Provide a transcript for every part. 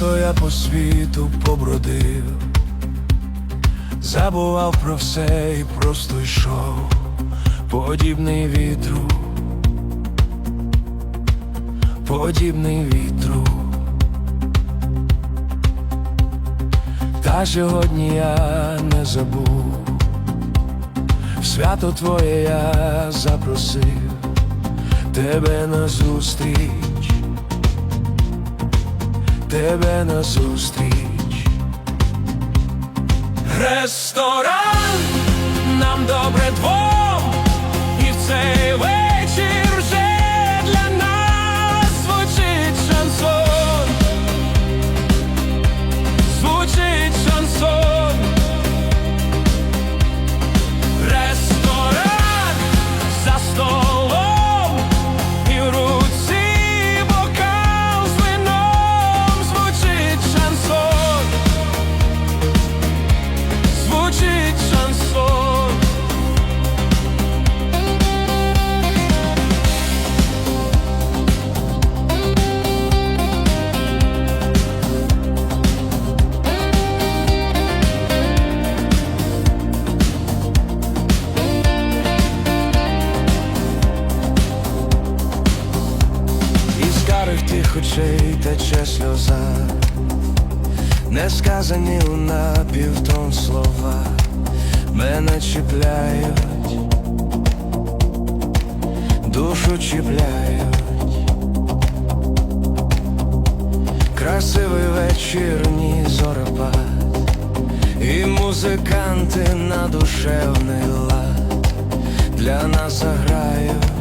я по світу побродив, забував про все і просто йшов, подібний вітру, подібний вітру. Та сьогодні я не забув, в свято твоє я запросив. Тебе на зустріч, тебе на зустріч. Ресторан нам добре двом, очей тече сльоза, несказані у напівтон слова. Мене чіпляють, душу чіпляють. Красивий вечірній зорепад, і музиканти на душевний лад. Для нас заграють.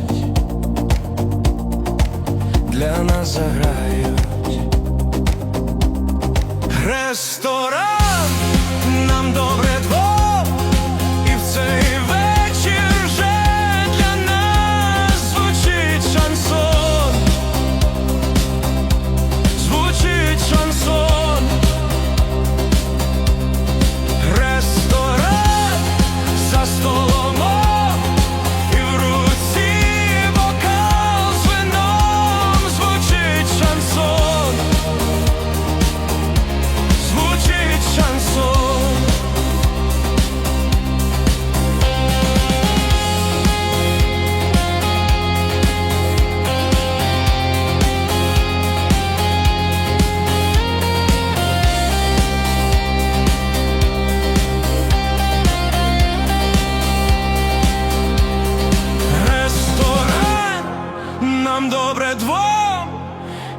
Для нас заграють.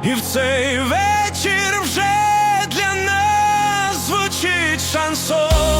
і в цей вечір вже для нас звучить шансон.